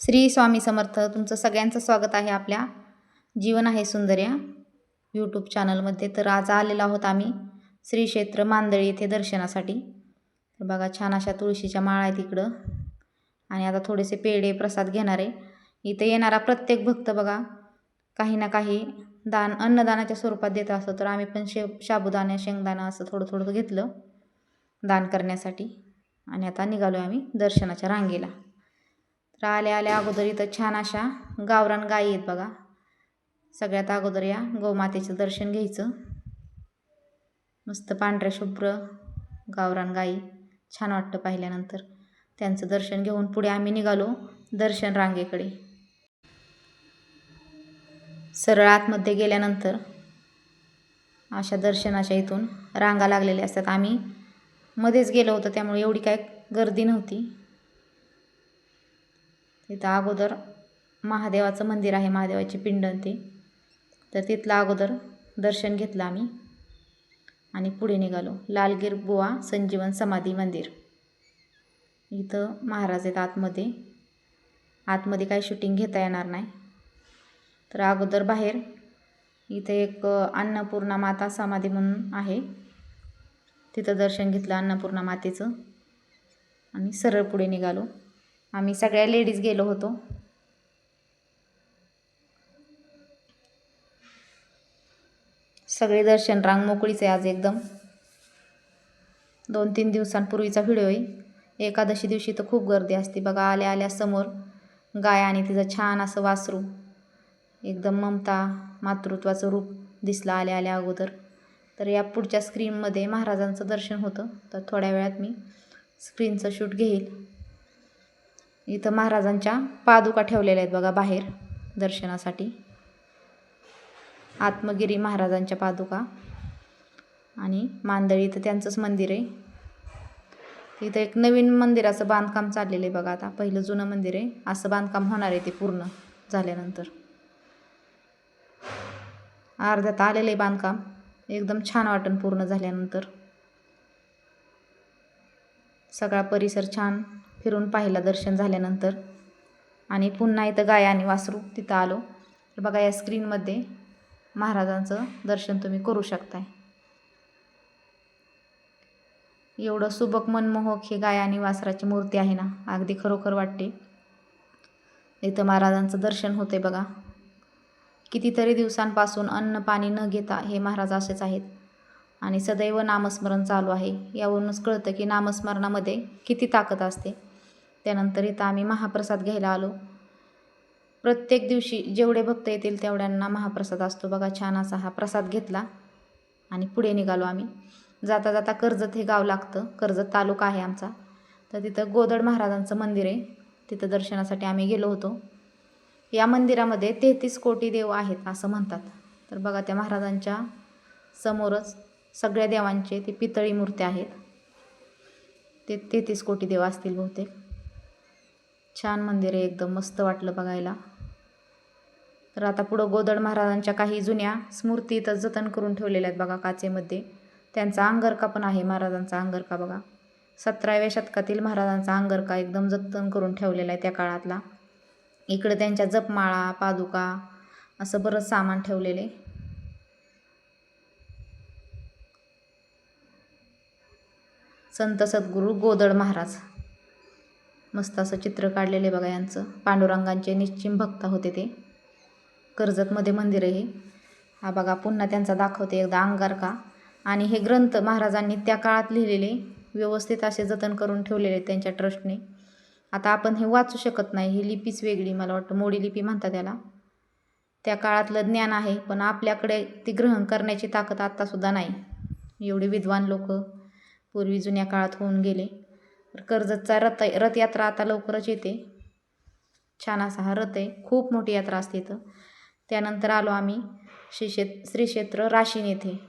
श्री स्वामी समर्थ तुमचं सगळ्यांचं स्वागत आहे आपल्या जीवन आहे सुंदर या यूट्यूब चॅनलमध्ये तर आज आलेलो आहोत आम्ही श्री क्षेत्र मांदळी येथे दर्शनासाठी. तर बघा छान अशा तुळशीच्या माळा आहेत इकडं. आणि आता थोडेसे पेढे प्रसाद घेणार आहे. इथे येणारा प्रत्येक भक्त बघा काही ना काही दान अन्नदानाच्या स्वरूपात देत असतो. तर आम्ही पण शे साबुदाणा शेंगदाणा असं थोडं थोडं घेतलं दान करण्यासाठी. आणि आता निघालो आहे आम्ही दर्शनाच्या रांगेला. तर आल्या आल्या अगोदर इथं छान अशा गावरान गायी आहेत बघा. सगळ्यात अगोदर या गोमातेचं दर्शन घ्यायचं. मस्त पांढऱ्या शुभ्र गावरान गायी. छान वाटतं पाहिल्यानंतर त्यांचं दर्शन घेऊन पुढे आम्ही निघालो दर्शन रांगेकडे. सरळ आतमध्ये गेल्यानंतर अशा दर्शनाच्या इथून रांगा लागलेल्या असतात. आम्ही मध्येच गेलो होतो त्यामुळे एवढी काय गर्दी नव्हती. तिथं अगोदर महादेवाचं मंदिर आहे महादेवाची पिंड ते. तर तिथलं अगोदर दर्शन घेतलं आम्ही आणि पुढे निघालो. लालगीर बुवा संजीवन समाधी मंदिर. इथं महाराज आहेत आतमध्ये. आतमध्ये काही शूटिंग घेता येणार नाही. तर अगोदर बाहेर इथे एक अन्नपूर्णा माता समाधी म्हणून आहे. तिथं दर्शन घेतलं अन्नपूर्णा मातेचं. आणि सरळ पुढे निघालो. आम्ही सगळ्या लेडीज गेलो होतो. सगळे दर्शन रांग मोकळीच आहे आज एकदम. दोन तीन दिवसांपूर्वीचा व्हिडिओ आहे. एकादशी दिवशी तर खूप गर्दी असते. बघा आल्या आल्या समोर गाय आणि तिचं छान असं वासरू. एकदम ममता मातृत्वाचं रूप दिसलं आल्या आल्या अगोदर. तर या पुढच्या स्क्रीनमध्ये महाराजांचं दर्शन होतं. तर थोड्या वेळात मी स्क्रीनचं शूट घेईल. इथं महाराजांच्या पादुका ठेवलेल्या आहेत बघा बाहेर दर्शनासाठी. आत्मगिरी महाराजांच्या पादुका. आणि मांदळी इथं त्यांचंच मंदिर आहे. इथं एक नवीन मंदिराचं बांधकाम चाललेलं आहे बघा आता. पहिलं जुनं मंदिर आहे. असं बांधकाम होणार आहे ते पूर्ण झाल्यानंतर. अर्ध्यात आलेलं आहे बांधकाम. एकदम छान वाटण पूर्ण झाल्यानंतर. सगळा परिसर छान फिरून पाहिलं दर्शन झाल्यानंतर. आणि पुन्हा इथं गाय आणि वासरू तिथं आलो. तर बघा या स्क्रीनमध्ये महाराजांचं दर्शन तुम्ही करू शकताय. एवढं सुबक मनमोहक ही गाय आणि वासराची मूर्ती आहे ना अगदी खरोखर वाटते. इथं महाराजांचं दर्शन होते बघा. कितीतरी दिवसांपासून अन्न पाणी न घेता हे महाराज असेच आहेत. आणि सदैव नामस्मरण चालू आहे. यावरूनच कळतं की नामस्मरणामध्ये किती ताकद असते. त्यानंतर इथं आम्ही महाप्रसाद घ्यायला आलो. प्रत्येक दिवशी जेवढे भक्त येतील तेवढ्यांना महाप्रसाद असतो. बघा छान असा हा प्रसाद घेतला आणि पुढे निघालो आम्ही. जाता जाता कर्जत हे गाव लागतं. कर्जत तालुका आहे आमचा. तर तिथं गोदड महाराजांचं मंदिर आहे. तिथं दर्शनासाठी आम्ही गेलो होतो. या मंदिरामध्ये तेहतीस कोटी देव आहेत असं म्हणतात. तर बघा त्या महाराजांच्या समोरच सगळ्या देवांचे ते पितळी मूर्त्या आहेत. ते तेहतीस कोटी देव असतील बहुतेक. छान मंदिर आहे एकदम मस्त वाटलं बघायला. तर आता पुढं गोदड महाराजांच्या काही जुन्या स्मृती इथं जतन करून ठेवलेल्या आहेत बघा काचेमध्ये. त्यांचा अंगरका पण आहे महाराजांचा अंगरका बघा. सतराव्या शतकातील महाराजांचा अंगरका एकदम जतन करून ठेवलेला आहे त्या काळातला. इकडं त्यांच्या जपमाळा पादुका असं बरंच सामान ठेवलेले संत सद्गुरू गोदड महाराज. मस्त असं चित्र काढलेले बघा यांचं. पांडुरंगांचे निश्चिम भक्त होते ते. कर्जतमध्ये मंदिर आहे हा. बघा पुन्हा त्यांचा दाखवते एकदा अंगारका आणि हे ग्रंथ महाराजांनी त्या काळात लिहिलेले व्यवस्थित असे जतन करून ठेवलेले त्यांच्या ट्रस्टने. आता आपण हे वाचू शकत नाही ही लिपीच वेगळी मला वाटतं मोडी लिपी म्हणतात त्याला त्या काळातलं ज्ञान आहे पण आपल्याकडे ती ग्रहण करण्याची ताकद आत्तासुद्धा नाही. एवढे विद्वान लोक पूर्वी जुन्या काळात होऊन गेले. कर्जतचा रथ रथयात्रा आता लवकरच येते. छान असा हा रथ आहे. खूप मोठी यात्रा असते इथं. त्यानंतर आलो आम्ही श्री श्रीक्षेत्र राशीन येथे.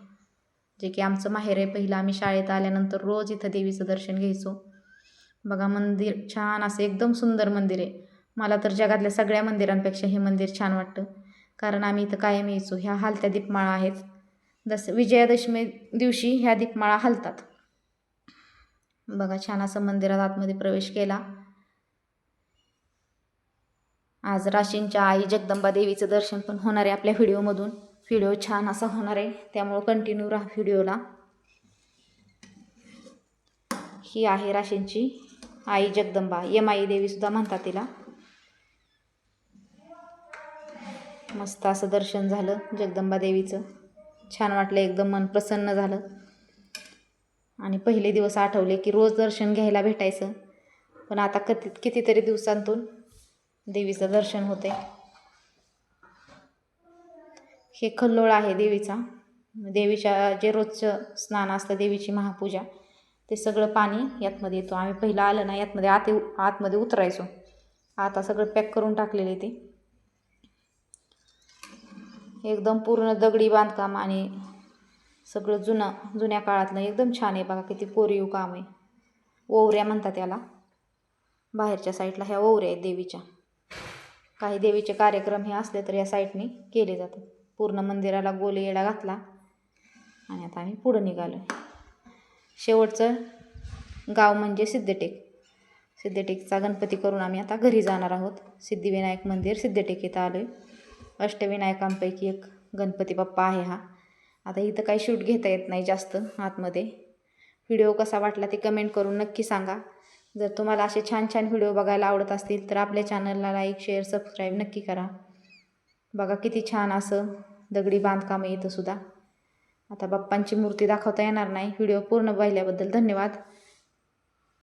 जे की आमचं माहेर आहे. पहिलं आम्ही शाळेत आल्यानंतर रोज इथं देवीचं दर्शन घ्यायचो. बघा मंदिर छान असं एकदम सुंदर मंदिर आहे. मला तर जगातल्या सगळ्या मंदिरांपेक्षा हे मंदिर छान वाटतं. कारण आम्ही इथं कायम यायचो. ह्या हलत्या दीपमाळा आहेत. जसं विजयादशमी दिवशी ह्या दीपमाळा हलतात. बघा छान असं मंदिरात आतमध्ये प्रवेश केला. आज राशींच्या आई जगदंबा देवीचं दर्शन पण होणार आहे आपल्या व्हिडिओमधून. व्हिडिओ छान असा होणार आहे त्यामुळं कंटिन्यू राहा व्हिडिओला. ही आहे राशींची आई जगदंबा. यम आई देवीसुद्धा म्हणतात तिला. मस्त असं दर्शन झालं जगदंबा देवीचं. छान वाटलं एकदम मन प्रसन्न झालं. आणि पहिले दिवस आठवले की रोज दर्शन घ्यायला भेटायचं. पण आता कती कितीतरी दिवसांतून देवीचं दर्शन होते हे खल्लोळ आहे देवीचा. देवीच्या जे रोजचं स्नान असतं देवीची महापूजा ते सगळं पाणी यातमध्ये येतो. आम्ही पहिलं आलं ना यातमध्ये आत आतमध्ये उतरायचो. आता सगळं पॅक करून टाकलेले ते. एकदम पूर्ण दगडी बांधकाम आणि सगळं जुनं जुन्या काळातलं एकदम छान आहे बघा किती कोरीव काम आहे. ओवऱ्या म्हणतात याला. बाहेरच्या साईडला ह्या ओवऱ्या आहेत देवीच्या. काही देवीचे कार्यक्रम हे असले तर या साईडने केले जातात. पूर्ण मंदिराला गोल येडा घातला आणि आता आम्ही पुढं निघालो शेवटचं गाव म्हणजे सिद्धटेक. सिद्धटेकचा गणपती करून आम्ही आता घरी जाणार आहोत. सिद्धिविनायक मंदिर सिद्धटेक इथं आलो आहे अष्टविनायकांपैकी एक गणपती बाप्पा आहे हा. आता इथं काही शूट घेता येत नाही जास्त आतमध्ये. व्हिडिओ कसा वाटला ते कमेंट करून नक्की सांगा. जर तुम्हाला असे छान छान व्हिडिओ बघायला आवडत असतील तर आपल्या चॅनलला लाईक शेअर सबस्क्राईब नक्की करा. बघा किती छान असं दगडी बांधकाम येतं इथंसुद्धा आता बाप्पांची मूर्ती दाखवता येणार नाही. व्हिडिओ पूर्ण पाहिल्याबद्दल धन्यवाद.